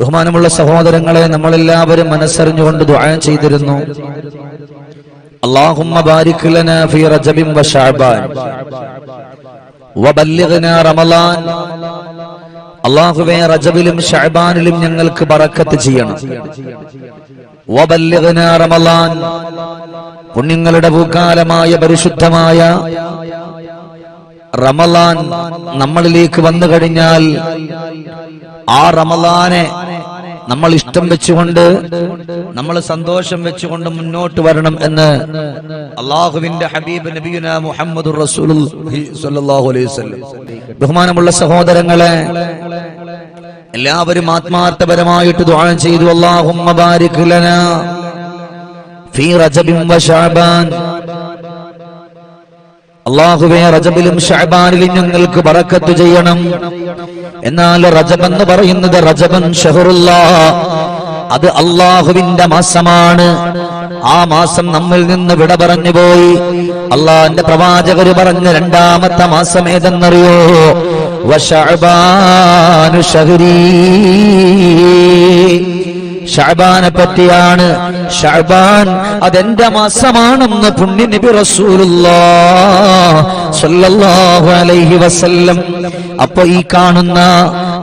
ബഹുമാനമുള്ള സഹോദരങ്ങളെ നമ്മളെല്ലാവരും മനസ്സറിഞ്ഞുകൊണ്ട് ദുആ ചെയ്തിരുന്നു اللهم بارك لنا في رجب وشعبان وبلغنا رمضان അള്ളാഹുവേ റജബിലും ഷഅബാനിലും ഞങ്ങൾക്ക് ബറക്കത്ത് ചെയ്യണം വബല്ലിഗ്നാ റമളാൻ പുണ്യങ്ങളുടെ പൂക്കാലമായ പരിശുദ്ധമായ റമളാൻ നമ്മളിലേക്ക് വന്നു കഴിഞ്ഞാൽ ആ റമളാനെ നമ്മൾ ഇഷ്ടം വെച്ചുകൊണ്ട് നമ്മൾ സന്തോഷം വെച്ചുകൊണ്ട് മുന്നോട്ട് വരണം എന്ന് അള്ളാഹുവിന്റെ ഹബീബ് നബിയുന മുഹമ്മദ് ബഹുമാനമുള്ള സഹോദരങ്ങളെ എല്ലാവരും ആത്മാർത്ഥപരമായിട്ട് ദുആ ചെയ്തു. ലനാ ഫീ റജബിൻ അള്ളാഹുവേ റജബിലും ഷഹബാനിലും ഞങ്ങൾക്ക് ബറക്കത്ത് ചെയ്യണം. എന്നാൽ റജബ് എന്ന് പറയുന്നത് റജബൻ ഷഹറുല്ലാ. അത് അള്ളാഹുവിന്റെ മാസമാണ്. ആ മാസം നമ്മിൽ നിന്ന് വിട പറഞ്ഞു പോയി. അള്ളാഹിന്റെ പ്രവാചകര് പറഞ്ഞ രണ്ടാമത്തെ മാസം ഏതെന്നറിയോ? വഷബാനു ഷഹരീ. ഷഅബാനെ പറ്റിയാണ് ഷഹബാൻ അതെന്റെ മാസമാണെന്ന് പുണ്യ നബി റസൂലുള്ളാഹ് വസല്ലം. അപ്പൊ ഈ കാണുന്ന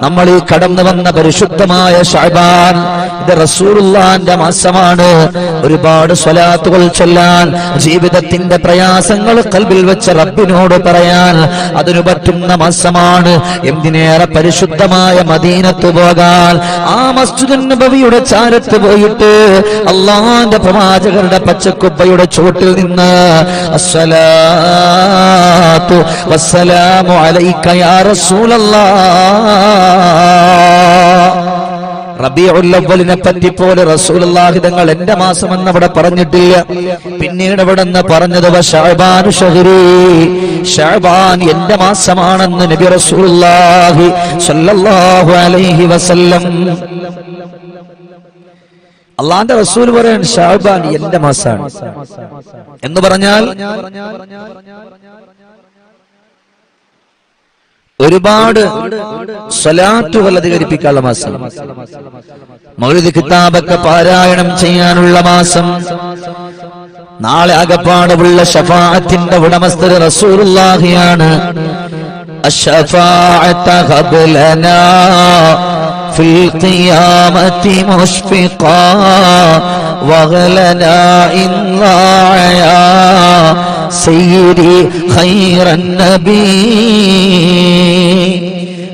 നമ്മൾ ഈ കടന്നു വന്ന പരിശുദ്ധമായ ഷാബാൻ ഇത് റസൂലുള്ളാന്റെ മാസമാണ്. ഒരുപാട് സ്വലാത്തുകൾ ചൊല്ലാൻ ജീവിതത്തിന്റെ പ്രയാസങ്ങൾ കൽബിൽ വെച്ച റബ്ബിനോട് പറയാൻ അതിനു പറ്റുന്ന മാസമാണ്. എന്തിനേറെ പരിശുദ്ധമായ മദീനത്ത് പോകാൻ ആ മസ്ജിദ് നബവിയുടെ ചാരത്ത് പോയിട്ട് അള്ളാന്റെ പ്രവാചകരുടെ പച്ചക്കുപ്പയുടെ ചുവട്ടിൽ നിന്ന് അസ്സലാത്തു വസ്സലാമു അലൈക്ക യാ റസൂലല്ലാഹ് റബിയുല്ലവലിനെ പറ്റി പോലെ റസൂലുള്ളാഹി തങ്ങൾ എന്റെ മാസം എന്ന് അവിടെ പറഞ്ഞിട്ടില്ല. പിന്നീട് അവിടെ നിന്ന് പറഞ്ഞത് എന്റെ മാസമാണെന്ന് നബി റസൂലുള്ളാഹി സ്വല്ലല്ലാഹു അലൈഹി വസല്ലം. അള്ളാന്റെ റസൂൽ പറയാൻ ഷാബാൻ എന്റെ മാസാണ്. എന്ന് പറഞ്ഞാൽ ഒരുപാട് സ്വലാത്തുകൾ അധികരിപ്പിക്കാനുള്ള മാസം മൗലിദ് കിതാബൊക്കെ പാരായണം ചെയ്യാനുള്ള മാസം നാളെ അകപ്പാടുള്ള ഷഫാഅത്തിന്റെ ഉടമസ്ഥർ റസൂലുള്ളാഹിയാണ് الشفاعة هب لنا في القيامة مشفقا واغلنا إن ضاعيا سيدي خير النبي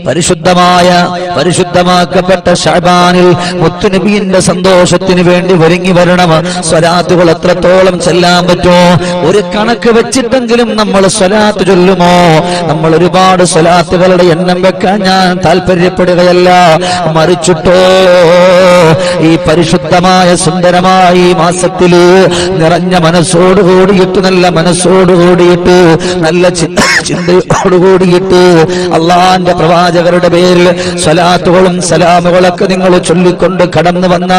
പരിശുദ്ധമായ പരിശുദ്ധമാക്കപ്പെട്ട ഷാബാനിൽ മുത്തുനബിന്റെ സന്തോഷത്തിന് വേണ്ടി ഒരുങ്ങി വരണം. സ്വലാത്തുകൾ എത്രത്തോളം ചെല്ലാൻ പറ്റുമോ? ഒരു കണക്ക് വെച്ചിട്ടെങ്കിലും നമ്മൾ സ്വലാത്ത് ചൊല്ലുമോ? നമ്മൾ ഒരുപാട് സ്വലാത്തുകളുടെ എണ്ണം വെക്കാൻ ഞാൻ താല്പര്യപ്പെടുകയല്ല. മറിച്ചിട്ടോ ഈ പരിശുദ്ധമായ സുന്ദരമായ ഈ മാസത്തിൽ നിറഞ്ഞ മനസ്സോട് കൂടിയിട്ട് നല്ല മനസ്സോട് കൂടിയിട്ട് നല്ല ചിന്ത ചിന്തയോട് കൂടിയിട്ട് അള്ളാന്റെ പ്രവാചകരുടെ പേരിൽ സ്വലാത്തുകളും സലാമുകളൊക്കെ നിങ്ങൾ ചൊല്ലിക്കൊണ്ട് കടന്നു വന്ന.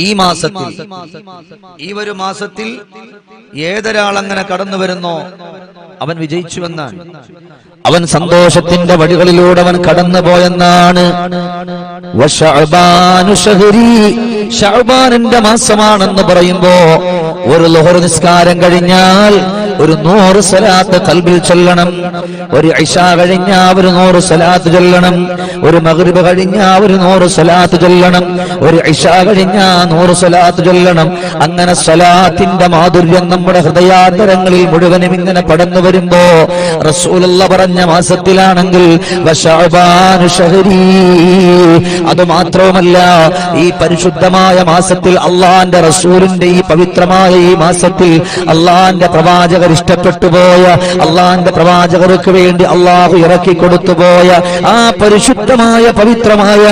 ഈ മാസത്തിൽ ഈ ഒരു മാസത്തിൽ ഏതൊരാൾ അങ്ങനെ കടന്നു വരുന്നോ? അവൻ വിജയിച്ചുവെന്നാണ്. അവൻ സന്തോഷത്തിന്റെ വഴികളിലൂടെ അവൻ കടന്നുപോയെന്നാണ്. ഷഅബാനിന്റെ മാസമാണെന്ന് പറയുമ്പോ ഒരു ലോഹർ നിസ്കാരം കഴിഞ്ഞാൽ ഒരു നൂറ് സലാത്ത് കൽബിൽ ചൊല്ലണം. ഒരു ഇഷ കഴിഞ്ഞ ഒരു നൂറ് സലാത്ത് ചൊല്ലണം. ഒരു മഗ്രിബ് കഴിഞ്ഞ ഒരു നൂറ് സലാത്ത് ചൊല്ലണം. ഒരു ഇഷ കഴിഞ്ഞ നൂറ് സലാത്ത് ചൊല്ലണം. അങ്ങനെ സലാത്തിന്റെ മാധുര്യം നമ്മുടെ ഹൃദയാന്തരങ്ങളിൽ മുഴുവനും ഇങ്ങനെ പടന്നു വരുമ്പോ റസൂലുള്ള പറഞ്ഞ മാസത്തിലാണെങ്കിൽ അത് മാത്രവുമല്ല ഈ പരിശുദ്ധമായ മാസത്തിൽ അള്ളാന്റെ റസൂലിന്റെ ഈ പവിത്രമായ ഈ മാസത്തിൽ അള്ളാന്റെ ഇഷ്ടപ്പെട്ടു പോയ അള്ളാന്റെ പ്രവാചകർക്ക് വേണ്ടി അള്ളാഹു ഇറക്കി കൊടുത്തു പോയ ആ പരിശുദ്ധമായ പവിത്രമായ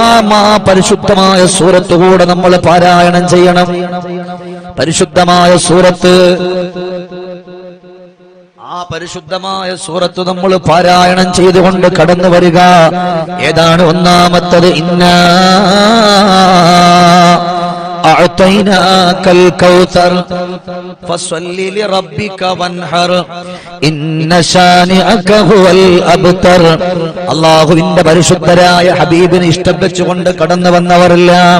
ആ മാ പരിശുദ്ധമായ സൂറത്ത് കൂടെ നമ്മൾ പാരായണം ചെയ്യണം. പരിശുദ്ധമായ സൂറത്ത്. ആ പരിശുദ്ധമായ സൂറത്ത് നമ്മൾ പാരായണം ചെയ്തുകൊണ്ട് കടന്നു വരിക ഏതാണ് ഒന്നാമത്തത്? ഇന്ന أعطيناك الكوثر فصل لربك وانحر إن شانئك هو الأبتر അള്ളാഹുവിന്റെ പരിശുദ്ധരായ ഹബീബിനെ ഇഷ്ടപ്പെച്ചുകൊണ്ട് കടന്നു വന്നവരെല്ലാം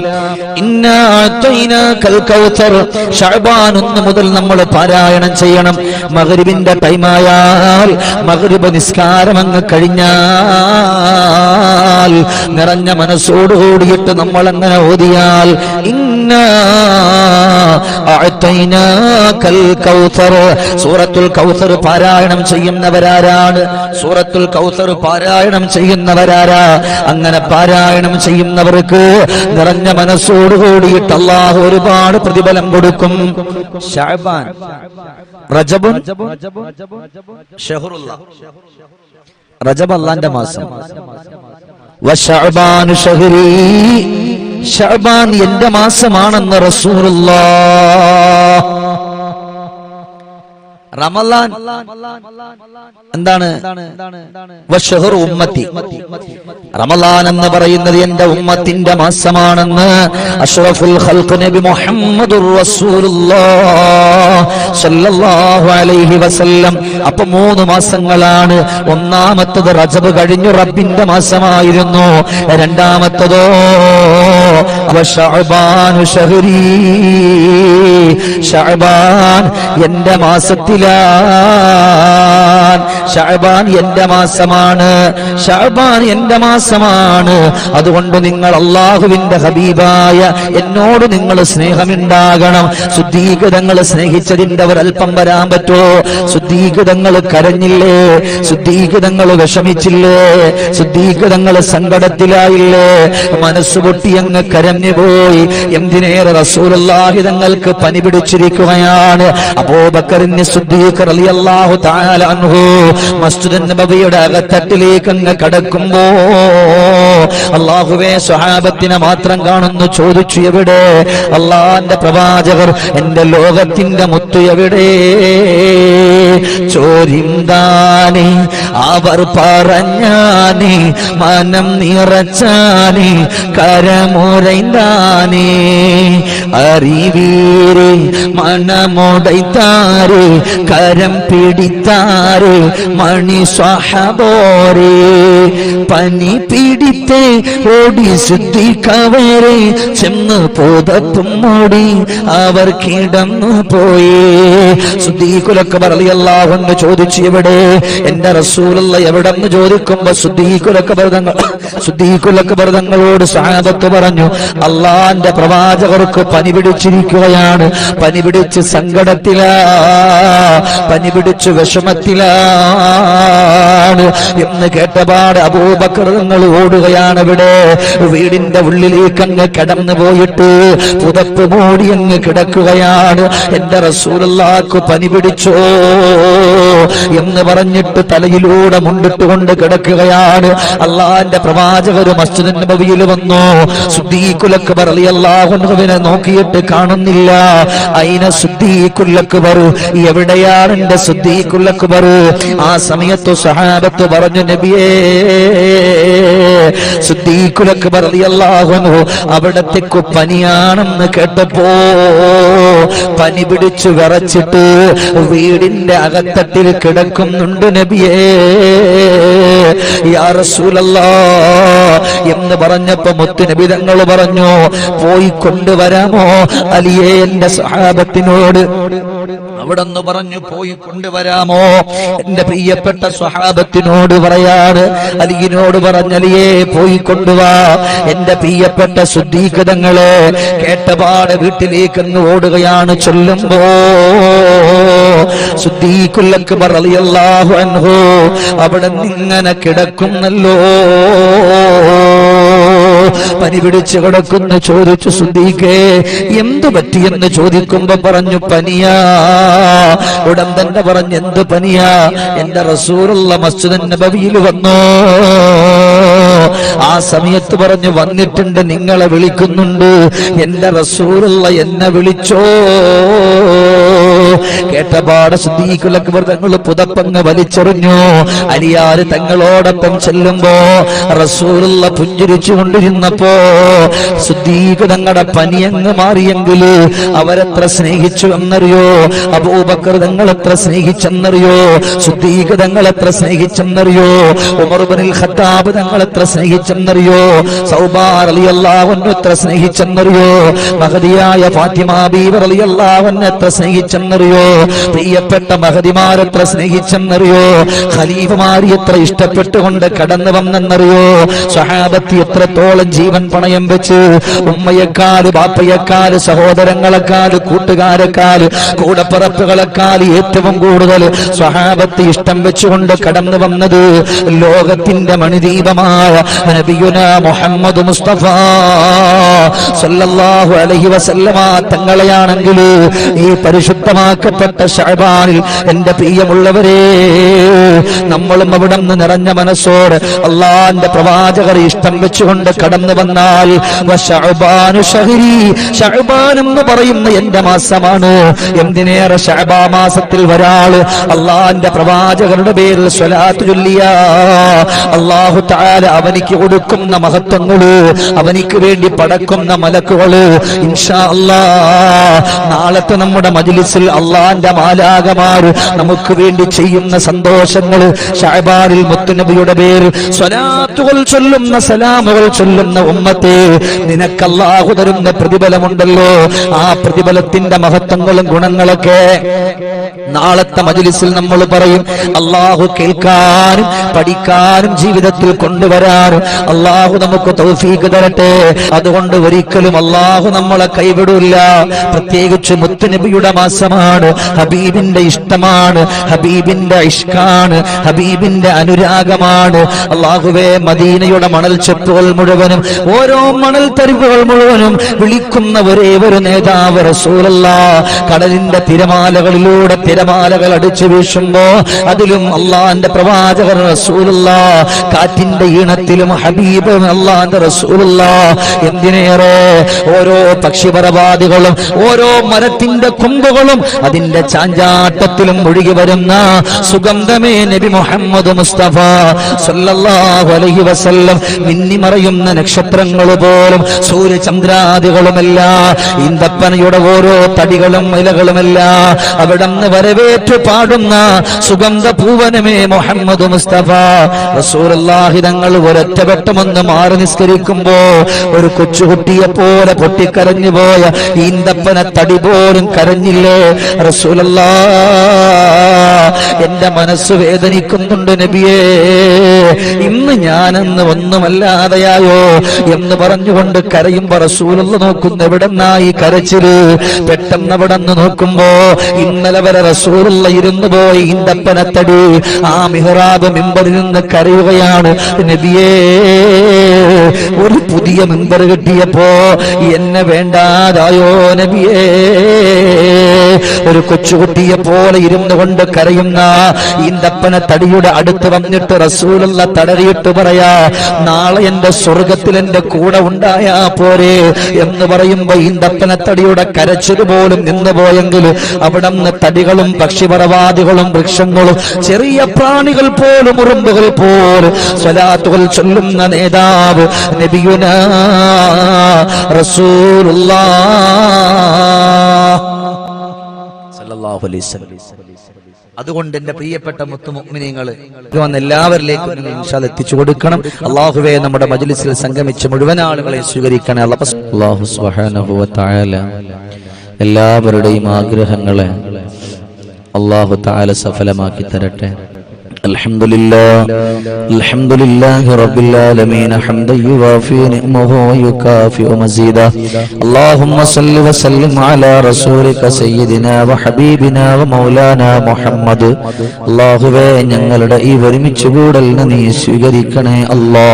ഷഅബാൻ ഒന്ന് മുതൽ നമ്മൾ പാരായണം ചെയ്യണം മഗ്രിബിന്റെ ടൈമായാൽ മഗ്രിബ് നിസ്കാരം അങ്ങ് കഴിഞ്ഞാൽ നിറഞ്ഞ മനസ്സോട് കൂടിയിട്ട് നമ്മൾ അങ്ങനെ ഓതിയാൽ ഇന്ന അഅതൈനാകൽ കൗസർ സൂറത്തുൽ കൗസർ പാരായണം ചെയ്യുന്നവരാരാണ്. സൂറത്തുൽ കൗസർ പാരായണം ചെയ്യുന്നവരാരാ? അങ്ങനെ പാരായണം ചെയ്യുന്നവർക്ക് നിറഞ്ഞ മനസ്സോട് കൂടിയിട്ട് അള്ളാഹു ഒരുപാട് പ്രതിഫലം കൊടുക്കും. റജബ് അള്ളാന്റെ മാസം. ഷഹ്രി. ഷഅബാൻ എന്റെ മാസമാണെന്ന് റസൂറുള്ള റമലാൻ എന്താണ്? ഉമ്മത്തി. റമലാൻ എന്ന് പറയുന്നത് എന്റെ ഉമ്മത്തിന്റെ മാസമാണെന്ന് അഷ്റഫുൽ ഖൽഖ് നബി മുഹമ്മദുർ സ്വല്ലല്ലാഹു അലൈഹി വസല്ലം. അപ്പൊ മൂന്ന് മാസങ്ങളാണ്. ഒന്നാമത്തത് റജബ് കഴിഞ്ഞു റബ്ബിന്റെ മാസമായിരുന്നു. രണ്ടാമത്തതോ ഷഅബാൻ എന്റെ മാസത്തിലാണ്. ഷഅബാൻ എന്റെ മാസമാണ്. ഷഅബാൻ എന്റെ മാസമാണ്. അതുകൊണ്ട് നിങ്ങൾ അള്ളാഹുവിന്റെ ഹബീബായ എന്നോട് നിങ്ങൾ സ്നേഹമുണ്ടാകണം. ശുദ്ധീകൃതങ്ങൾ സ്നേഹിച്ചതിന്റെ ഒരൽപ്പം വരാൻ പറ്റുമോ ശുദ്ധീകൃതങ്ങൾ കരഞ്ഞില്ലേ? ശുദ്ധീകൃതങ്ങൾ വിഷമിച്ചില്ലേ? ശുദ്ധീകൃതങ്ങൾ സങ്കടത്തിലായില്ലേ? മനസ്സുപൊട്ടി അങ്ങ് കരഞ്ഞു പോയി എന്തിനേറെ റസൂലുള്ളാഹി തങ്ങൾക്ക് പനി പിടിച്ചിരിക്കുകയാണ്? അബൂബക്കറിന് റളിയല്ലാഹു തആല അൻഹു മസ്ജിദ് നബവിയുടെ അകത്തട്ടിലേക്ക് അങ്ങ് കടക്കുമ്പോ അള്ളാഹുവേ സ്വഹാബത്തിനെ മാത്രം കാണുന്നു ചോദിച്ചു എവിടെ? അള്ളാന്റെ പ്രവാചകർ എന്റെ ലോകത്തിന്റെ മുത്തു എവിടെ? ചോരിന്താനെ അവർ പറഞ്ഞാനെ മനം നിറച്ചാനെ കരമുറൈന്താനെ അറിവീരെ മണമുടൈത്താരെ കരം പിടിത്താരെ മണി സ്വഹബോരെ. പനി പിടിത്തെ ഓടി ശുദ്ധി കവരെ ചെന്ന് പോതപ്പും മൂടി അവർ കിടന്നു പോയേ. ശുദ്ധീകുലക്ക് പറയല്ലാവെന്ന് ചോദിച്ചു എവിടെ? എന്റെ റസൂലുള്ള എവിടെന്ന് ചോദിക്കുമ്പോ ശുദ്ധീകുലക്ക് ഭരതങ്ങൾ ശുദ്ധീകുലക്ക് ഭരതങ്ങളോട് സാപത്ത് പറഞ്ഞു അള്ളാന്റെ പ്രവാചകർക്ക് പനി പിടിച്ചിരിക്കുകയാണ്. പനി പിടിച്ച് സങ്കടത്തില. പനി പിടിച്ച് വിഷമത്തിലാണ് എന്ന് കേട്ടപാട് അപൂപകൃതങ്ങൾ ഓടുകയാണ് ഇവിടെ. വീടിന്റെ ഉള്ളിലേക്ക് അങ്ങ് കിടന്നു പോയിട്ട് പുതപ്പ് മൂടി അങ്ങ് കിടക്കുകയാണ്. എന്റെ റസൂലുള്ളാക്ക് പനി പിടിച്ചോ. എന്ന് പറഞ്ഞിട്ട് തലയിലൂടെ മുണ്ടിട്ടുകൊണ്ട് കിടക്കുകയാണ്. അള്ളാന്റെ പ്രവാചകർ മസ്ജിദ് നബിയിൽ വന്നു. സുദ്ദീഖുലക്ബർ അലി അള്ളാഹുവിനെ നോക്കിയിട്ട് കാണുന്നില്ല. അയിന സുദ്ദീഖുലക്ബർ? എവിടെയാണ് എന്റെ സുദ്ദീഖുലക്ബർ? ആ സമയത്ത് സഹാബത്ത് പറഞ്ഞു നബിയേ സുദ്ദീഖുലക്ബർ അലി അള്ളാഹുനു അവിടത്തേക്ക് പനിയാണെന്ന് കേട്ടപ്പോ പനി പിടിച്ചു വിറച്ചിട്ട് വീടിന്റെ അകത്തട്ടിൽ കിടക്കുന്നുണ്ട് നബിയേ. യാ എന്ന് പറഞ്ഞപ്പോ മുത്തുനബി തങ്ങൾ പറഞ്ഞു പോയി കൊണ്ടുവരാമോ? അലിയേ എന്റെ സഹാബത്തിനോട്. അവിടെ നിന്ന് പറഞ്ഞു പോയി കൊണ്ടുവരാമോ? എന്റെ പ്രിയപ്പെട്ട സ്വഹാബത്തിനോട് പറയാണ് അലിയിനോട് പറഞ്ഞലിയേ പോയി കൊണ്ടുവാ. എന്റെ പ്രിയപ്പെട്ട ശുദ്ധീകൃതങ്ങളെ കേട്ടപാട് വീട്ടിലേക്ക് ഓടുകയാണ് ചൊല്ലുമ്പോ ശുദ്ധീകുല്ലക്ക് പറളിയല്ലാഹു അൻഹു അവിടെ നിങ്ങനെ കിടക്കുന്നല്ലോ. പനി പിടിച്ച് കിടക്കുന്ന ചോദിച്ചു സുദ്ദീഖേ എന്തു പറ്റിയെന്ന് ചോദിക്കുമ്പോ പറഞ്ഞു പനിയാ. ഉടൻ തന്നെ പറഞ്ഞു എന്ത് പനിയാ? എന്റെ റസൂറുള്ള മസ്ജിദ് നബവിയിൽ വന്നു. ആ സമയത്ത് പറഞ്ഞു വന്നിട്ടുണ്ട് നിങ്ങളെ വിളിക്കുന്നുണ്ട്. എന്റെ റസൂറുള്ള എന്നെ വിളിച്ചോ. കേട്ടപാട് ശുദ്ധീകുലക്ബർ തങ്ങൾ പുതപ്പങ്ങ് വലിച്ചെറിഞ്ഞു. അലിയാർ തങ്ങളോടൊപ്പം ചെല്ലുമ്പോ റസൂലുള്ള പുഞ്ചിരിച്ചു കൊണ്ടിരുന്നപ്പോ ശുദ്ധീക തങ്ങളുടെ പനിയങ്ങ് മാറിയെങ്കിൽ അവരെത്ര സ്നേഹിച്ചു എന്നറിയോ? അബൂബക്കർ തങ്ങൾ എത്ര സ്നേഹിച്ചെന്നറിയോ? ശുദ്ധീക തങ്ങൾ എത്ര സ്നേഹിച്ചെന്നറിയോ ഉമർബനിൽ ഖത്താബ് തങ്ങൾ എത്ര സ്നേഹിച്ചെന്നറിയോ? സൗബാർ അലി അള്ളാഹുൻ എത്ര സ്നേഹിച്ചെന്നറിയോ? മഹതിയായ ഫാത്തിമ ബീവർ അലി അള്ളാഹുൻ എത്ര സ്നേഹിച്ചെന്നറിയോ? പ്രിയപ്പെട്ട മഹതിമാരെത്ര സ്നേഹിച്ചെന്നറിയോ? ഖലീഫമാരി എത്ര ഇഷ്ടപ്പെട്ടുകൊണ്ട് കടന്നു വന്നെന്നറിയോ? സഹാബത്തി എത്രത്തോളം ജീവൻ പണയം വെച്ച്? ഉമ്മയെക്കാൽ ബാപ്പയെക്കാൽ സഹോദരങ്ങളെക്കാൽ കൂട്ടുകാരെക്കാൽ കൂടപ്പറപ്പുകളെക്കാൽ ഏറ്റവും കൂടുതൽ സഹാബത്തി ഇഷ്ടം വെച്ചുകൊണ്ട് കടന്നു വന്നത് ലോകത്തിന്റെ മണിദീപമായ നബിയുന മുഹമ്മദ് മുസ്തഫ. സല്ലല്ലാഹു അലൈഹി വസല്ലമ തങ്ങളെയാണെങ്കിൽ ഈ പരിശുദ്ധമാക്കപ്പെട്ട ഷഹബാനിൽ എന്റെ പ്രിയമുള്ളവരെ നമ്മളും അവിടെ നിന്ന് നിറഞ്ഞ മനസ്സോട് അള്ളാന്റെ പ്രവാചകർ ഇഷ്ടം വെച്ചുകൊണ്ട് കടന്നു വന്നാൽ എന്ന് പറയുന്ന എന്റെ മാസമാണ്? എന്തിനേറെ ഷഅബാ മാസത്തിൽ ഒരാൾ അള്ളാന്റെ പ്രവാചകരുടെ പേരിൽ സ്വലാത്ത് ചൊല്ലിയ? അള്ളാഹു താല അവനിക്ക് കൊടുക്കുന്ന മഹത്വങ്ങൾ അവനിക്ക് വേണ്ടി പടക്കുന്ന മലക്കുകൾ ഇൻഷാ അല്ലാ നാളത്തെ നമ്മുടെ മജിലിസിൽ അള്ളാന്റെ മാലാകമാര് നമുക്ക് വേണ്ടി ചെയ്യുന്ന സന്തോഷങ്ങൾ ഷഹബാറിൽ മുത്തുനബിയുടെ പേര് സ്വലാത്തുകൾ ചൊല്ലുന്ന സലാമുകൾ ചൊല്ലുന്ന ഉമ്മത്തെ നിനക്കല്ലാഹു തരുന്ന പ്രതിഫലമുണ്ടല്ലോ. ആ പ്രതിഫലത്തിന്റെ മഹത്വങ്ങളും ഗുണങ്ങളൊക്കെ നാളത്തെ മജിലിസിൽ നമ്മൾ പറയും. അള്ളാഹു കേൾക്കാനും പഠിക്കാനും ജീവിതത്തിൽ കൊണ്ടുവരാനും അള്ളാഹു നമുക്ക് തൗഫീക്ക് തരട്ടെ. അതുകൊണ്ട് ഒരിക്കലും അള്ളാഹു നമ്മളെ കൈവിടില്ല പ്രത്യേകിച്ച് മുത്തുനബിയുടെ മാസമാണ്. ഹബീബിന്റെ ഇഷ്ടമാണ്. ഹബീബിന്റെ ഇഷ്കാണ്. ഹബീബിന്റെ അനുരാഗമാണ്. അള്ളാഹുവേ മദീനയുടെ മണൽ ചെപ്പുകൾ മുഴുവനും ഓരോ മണൽ തരിവുകൾ മുഴുവനും വിളിക്കുന്ന ഒരേ ഒരു നേതാവ് റസൂലല്ല. കടലിന്റെ തിരമാലകളിലൂടെ തിരമാലകൾ അടിച്ചു വീശുമ്പോ അതിലും അള്ളാന്റെ പ്രവാചകർ റസൂലല്ല. കാറ്റിന്റെ ഈണത്തിലും ഹബീബ് അള്ളാന്റെ റസൂലല്ല. എന്തിനേറെ? ഓരോ പക്ഷിപരവാദികളും ഓരോ മരത്തിന്റെ കൊമ്പുകളും അതിന്റെ ചാഞ്ചാട്ടത്തിലും ഒഴുകി വരുന്ന സുഗന്ധമേ നബി മുഹമ്മദ് മുസ്തഫ സല്ലല്ലാഹു അലൈഹി വസല്ലം മിന്നിമറയുന്ന നക്ഷത്രങ്ങൾ പോലും സൂര്യചന്ദ്രാദികളുമല്ല ഇന്തപ്പനയുടെ ഓരോ തടികളും ഇലകളുമല്ല അവിടെ നിന്ന് വരവേറ്റ് പാടുന്ന സുഗന്ധ പൂവനമേ മുഹമ്മദ് മുസ്തഫ. റസൂലുള്ളാഹി തങ്ങൾ ഒരൊറ്റ വെട്ടമൊന്ന് മാറി നിസ്കരിക്കുമ്പോ ഒരു കൊച്ചുകുട്ടിയെ പോലെ പൊട്ടിക്കരഞ്ഞു പോയ ഈന്തപ്പന തടി പോലും കരഞ്ഞില്ലേ? റസൂലല്ലാ എന്റെ മനസ്സ് വേദനിക്കുന്നുണ്ട് നബിയേ. ഇന്ന് ഞാനെന്ന് ഒന്നുമല്ലാതെയായോ എന്ന് പറഞ്ഞുകൊണ്ട് കരയുമ്പോ റസൂലുള്ള നോക്കുന്നു എവിടെന്നായി കരച്ചിൽ? പെട്ടെന്ന് അവിടെ നോക്കുമ്പോ ഇന്നലെ വരെ റസൂലുള്ള ഇരുന്നു പോയി ഇന്തപ്പനത്തടി ആ മിഹ്റാബ് മിമ്പറിൽ നിന്ന് കരയുകയാണ്. നബിയേ ഒരു പുതിയ മിമ്പർ കിട്ടിയപ്പോ എന്നെ വേണ്ടാതായോ നബിയേ? ഒരു കൊച്ചുകുട്ടിയെ പോലെ ഇരുന്നു കൊണ്ട് കരയുന്ന ഈന്തപ്പന തടിയുടെ അടുത്ത് വന്നിട്ട് റസൂലുള്ള തടറിയിട്ട് പറയാ നാളെ എന്റെ സ്വർഗത്തിൽ എന്റെ കൂടെ ഉണ്ടായാ പോരെ എന്ന് പറയുമ്പോ ഈന്തപ്പന തടിയുടെ കരച്ചിൽ പോലും നിന്നു പോയെങ്കിൽ അവിടെ നിന്ന് തടികളും പക്ഷിപറവാദികളും വൃക്ഷങ്ങളും ചെറിയ പ്രാണികൾ പോലും ഉറുമ്പുകൾ പോലും ചൊല്ലുന്ന നേതാവ് നബിയുന റസൂലുള്ള. അതുകൊണ്ട് എന്റെ പ്രിയപ്പെട്ട മുത്തുമുഗ്മിനിങ്ങൾ എല്ലാവരിലേക്കും എത്തിച്ചു കൊടുക്കണം. അള്ളാഹുവെ നമ്മുടെ മജ്ലിസിൽ സംഗമിച്ച മുഴുവൻ ആളുകളെ സ്വീകരിക്കണേ സുബ്ഹാനഹു എല്ലാവരുടെയും ആഗ്രഹങ്ങളെ അള്ളാഹു താല സഫലമാക്കി തരട്ടെ. الحمد لله الحمد لله رب العالمين حمدا يوافي نعمه ويكافئ مزيدا اللهم صل وسلم على رسولك سيدنا وحبيبنا ومولانا محمد അള്ളാഹുവേ ഞങ്ങളുടെ ഈ ഒരുമിച്ച് കൂടലിന് നീ സ്വീകരിക്കണേ അല്ലാ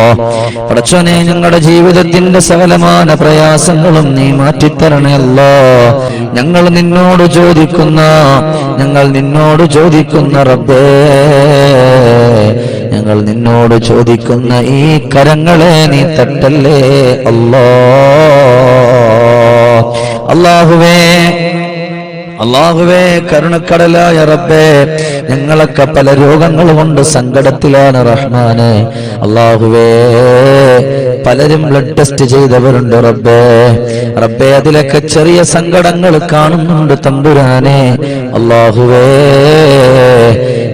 പടച്ചോനെ ഞങ്ങളുടെ ജീവിതത്തിന്റെ സകലമാന പ്രയാസങ്ങളും നീ മാറ്റിത്തരണേ അല്ലാ ഞങ്ങൾ നിന്നോട് ചോദിക്കുന്ന ഞങ്ങൾ നിന്നോട് ചോദിക്കുന്ന റബ്ബേ ഞങ്ങൾ നിന്നോട് ചോദിക്കുന്ന ഈ കരങ്ങളെ നീ തട്ടല്ലേ? അല്ലോ. അള്ളാഹുവേ അള്ളാഹുവേ കരുണക്കടലായ റബ്ബേ ഞങ്ങളൊക്കെ പല രോഗങ്ങൾ കൊണ്ട് സങ്കടത്തിലാണ് റഹ്മാന്. അള്ളാഹുവേ പലരും ബ്ലഡ് ടെസ്റ്റ് ചെയ്തവരുണ്ട് റബ്ബേ. റബ്ബേ അതിലൊക്കെ ചെറിയ സങ്കടങ്ങൾ കാണുന്നുണ്ട് തമ്പുരാനെ. അള്ളാഹുവേ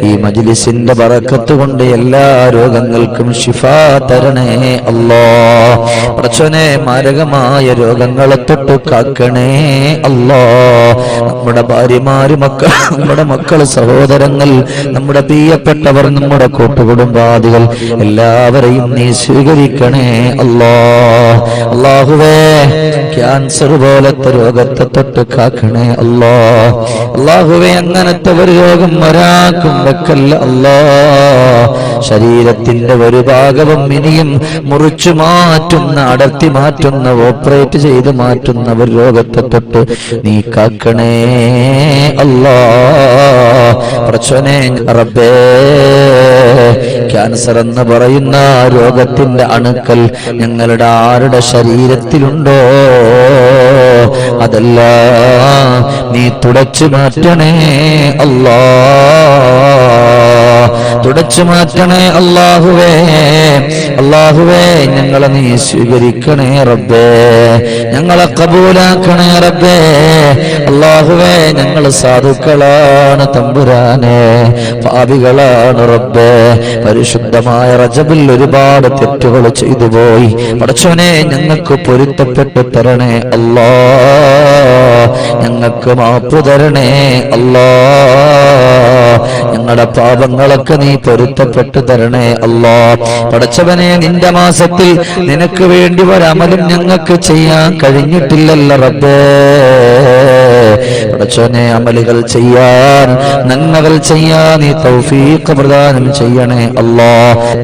ഈ മജിലിസിന്റെ ബറക്കത്ത് കൊണ്ട് എല്ലാ രോഗങ്ങൾക്കും ശിഫാ തരണേ അല്ലോ. പ്രച്ചനെ മാരകമായ രോഗങ്ങളെ തൊട്ട് കാക്കണേ അല്ലോ. നമ്മുടെ ഭാര്യമാര് മക്കൾ നമ്മുടെ മക്കൾ സഹോദരങ്ങൾ നമ്മുടെ പ്രിയപ്പെട്ടവർ നമ്മുടെ കൂട്ടുകുടുംബാദികൾ എല്ലാവരെയും നീ സ്വീകരിക്കണേ അല്ലോ. അള്ളാഹുവേ ക്യാൻസർ പോലത്തെ രോഗത്തെ തൊട്ട് കാക്കണേ അല്ലോ. അള്ളാഹുവേ അങ്ങനത്തെ ഒരു രോഗം ഒരാൾക്കും വെക്കല്ല അല്ലാ ശരീരത്തിന്റെ ഒരു ഭാഗവും ഇനിയും മുറിച്ചു മാറ്റുന്ന അടർത്തി മാറ്റുന്ന ഓപ്പറേറ്റ് ചെയ്ത് മാറ്റുന്ന ഒരു രോഗത്തെ തൊട്ട് നീ കാക്കണേ അല്ലോ. പ്രച്ചനെ റബ്ബേ. ക്യാൻസർ എന്ന് പറയുന്ന രോഗത്തിന്റെ അണുക്കൽ ഞങ്ങളുടെ ആരുടെ ശരീരത്തിലുണ്ടോ? അതല്ല നീ തുടച്ചു മാറ്റണേ അല്ലാ. തുടച്ചു മാറ്റണേ അള്ളാഹുവേ അള്ളാഹുവേ ഞങ്ങളെ നീ സ്വീകരിക്കണേ റബ്ബേ ഞങ്ങളെ കബൂലാക്കണേ റബ്ബേ അള്ളാഹുവേ ഞങ്ങൾ സാധുക്കളാണ് തമ്പുരാനെ പാപികളാണ് റബ്ബേ. പരിശുദ്ധമായ റജബിൽ ഒരുപാട് തെറ്റുകൾ ചെയ്തു പോയി. പടച്ചവനെ ഞങ്ങൾക്ക് പൊരുത്തപ്പെട്ട് തരണേ അല്ലാ ഞങ്ങൾക്ക് മാപ്പ് തരണേ അല്ലാ. ഞങ്ങളുടെ പാപങ്ങളൊക്കെ നീ പൊരുത്തപ്പെട്ടു തരണേ അല്ലാ. പടച്ചവനെ നിന്റെ മാസത്തിൽ നിനക്ക് വേണ്ടി ഒരമലും ഞങ്ങൾക്ക് ചെയ്യാൻ കഴിഞ്ഞിട്ടില്ലല്ലോ റബ്ബേ. പടച്ചവനെ അമലുകൾ ചെയ്യാൻ നന്മകൾ ചെയ്യാൻ നീ തൗഫീഖ് പ്രദാനം ചെയ്യണേ അല്ലാ.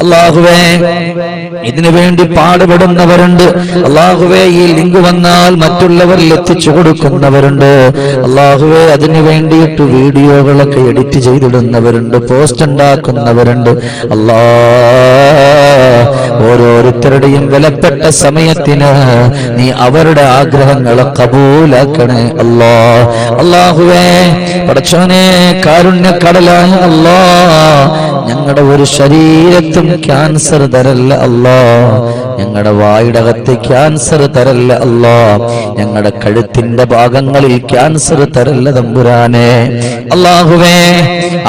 അല്ലാഹുവേ ഇതിനു വേണ്ടി പാടുപെടുന്നവരുണ്ട്. അള്ളാഹുവേ ഈ ലിങ്ക് വന്നാൽ മറ്റുള്ളവരിൽ എത്തിച്ചു കൊടുക്കുന്നവരുണ്ട്. അള്ളാഹുവേ അതിനു വേണ്ടിയിട്ട് വീഡിയോകളൊക്കെ എഡിറ്റ് ചെയ്തിടുന്നവരുണ്ട് പോസ്റ്റ് ഉണ്ടാക്കുന്നവരുണ്ട്. അല്ലാ ഓരോരുത്തരുടെയും വിലപ്പെട്ട സമയത്തിന് നീ അവരുടെ ആഗ്രഹങ്ങളെ കബൂലാക്കണേ അല്ലാ. അള്ളാഹുവേ കാരുണ്യ കാരുണ്യക്കടലായ അല്ലാ ഞങ്ങളുടെ ഒരു ശരീരത്തും ക്യാൻസർ തരല്ല അല്ലാ ഞങ്ങളുടെ വായിടകത്ത് ക്യാൻസർ തരല്ല അല്ലാ ഞങ്ങളുടെ കഴുത്തിന്റെ ഭാഗങ്ങളിൽ ക്യാൻസർ തരല്ല തമ്പുരാനെ. അള്ളാഹുവേ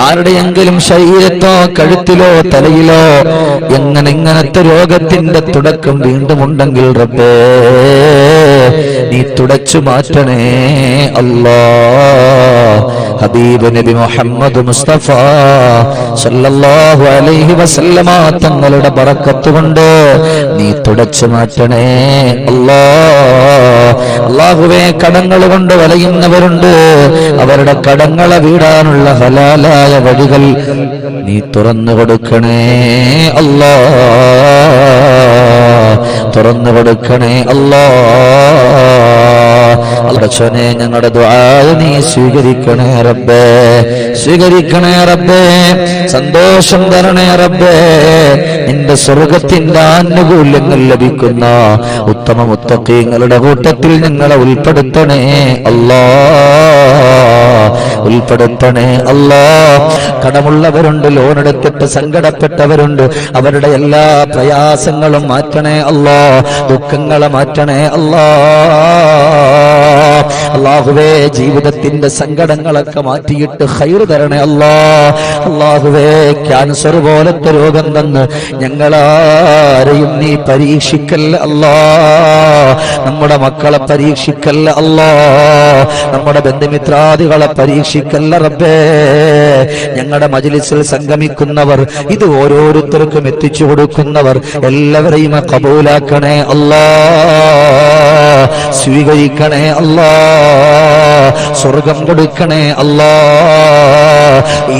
ആരുടെയെങ്കിലും ശരീരത്തോ കഴുത്തിലോ തലയിലോ എങ്ങനെ ഇങ്ങനത്തെ രോഗത്തിന്റെ തുടക്കം വീണ്ടും ഉണ്ടെങ്കിൽ റബ്ബേ നീ തുടച്ചു മാറ്റണേ. അല്ലാ. ഹബീബ് നബി മുഹമ്മദ് മുസ്തഫ സല്ലല്ലാഹു അലൈഹി വസല്ലമ തങ്ങളുടെ ബറക്കത്ത് കൊണ്ട് നീ തുടച്ചു മാറ്റണേ. അല്ലാ. അള്ളാഹുവെ കടങ്ങൾ കൊണ്ട് വലയുന്നവരുണ്ട്. അവരുടെ കടങ്ങളെ വീടാനുള്ള ഹലാലായ വഴികൾ നീ തുറന്നു കൊടുക്കണേ. അല്ലാ. തുറന്നു കൊടുക്കണേ അല്ലാ. അല്ലച്ചനെ ഞങ്ങളുടെ ദ്വാര നീ സ്വീകരിക്കണേ റബ്ബേ. സ്വീകരിക്കണേ റബ്ബേ. സന്തോഷം തരണേ റബ്ബേ. നിന്റെ സ്വർഗത്തിന്റെ ആനുകൂല്യങ്ങൾ ലഭിക്കുന്ന ഉത്തമ മുത്തക്കീങ്ങളുടെ കൂട്ടത്തിൽ ഞങ്ങളെ ഉൾപ്പെടുത്തണേ അല്ലാ. ഉൾപ്പെടുത്തണേ അല്ലാ. കടമുള്ളവരുണ്ട് ലോൺ എടുത്തിട്ട് സങ്കടപ്പെട്ടവരുണ്ട്. അവരുടെ എല്ലാ പ്രയാസങ്ങളും മാറ്റണേ അല്ലാ. ദുഃഖങ്ങളെ മാറ്റണേ അല്ലാ. അള്ളാഹുവേ ജീവിതത്തിന്റെ സങ്കടങ്ങളൊക്കെ മാറ്റിയിട്ട് ഹൈർ തരണേ അല്ലാ. അള്ളാഹുവേ ക്യാൻസർ പോലത്തെ രോഗം തന്ന് ഞങ്ങളാരെയും നീ പരീക്ഷിക്കല്ല അല്ലാ. നമ്മുടെ മക്കളെ പരീക്ഷിക്കല്ല അല്ലാ. നമ്മുടെ ബന്ധുമിത്രാദികളെ പരീക്ഷിക്കല്ല റബ്ബേ. ഞങ്ങളുടെ മജിലിസിൽ സംഗമിക്കുന്നവർ ഇത് ഓരോരുത്തർക്കും എത്തിച്ചു കൊടുക്കുന്നവർ എല്ലാവരെയും കബൂലാക്കണേ അല്ലാ. സ്വീകരിക്കണേ അല്ലാ സ്വർഗം കൊടുക്കണേ അല്ലാ ഈ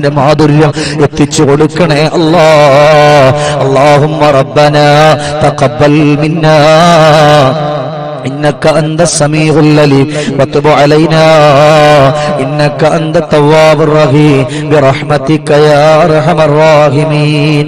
ന്റെ മാധുര്യം എത്തിച്ചു കൊടുക്കണേ അല്ലാ اللهم ربنا تقبل منا إنك أنت السميع العليم وتب علينا إنك أنت التواب الرحيم برحمتك يا أرحم الراحمين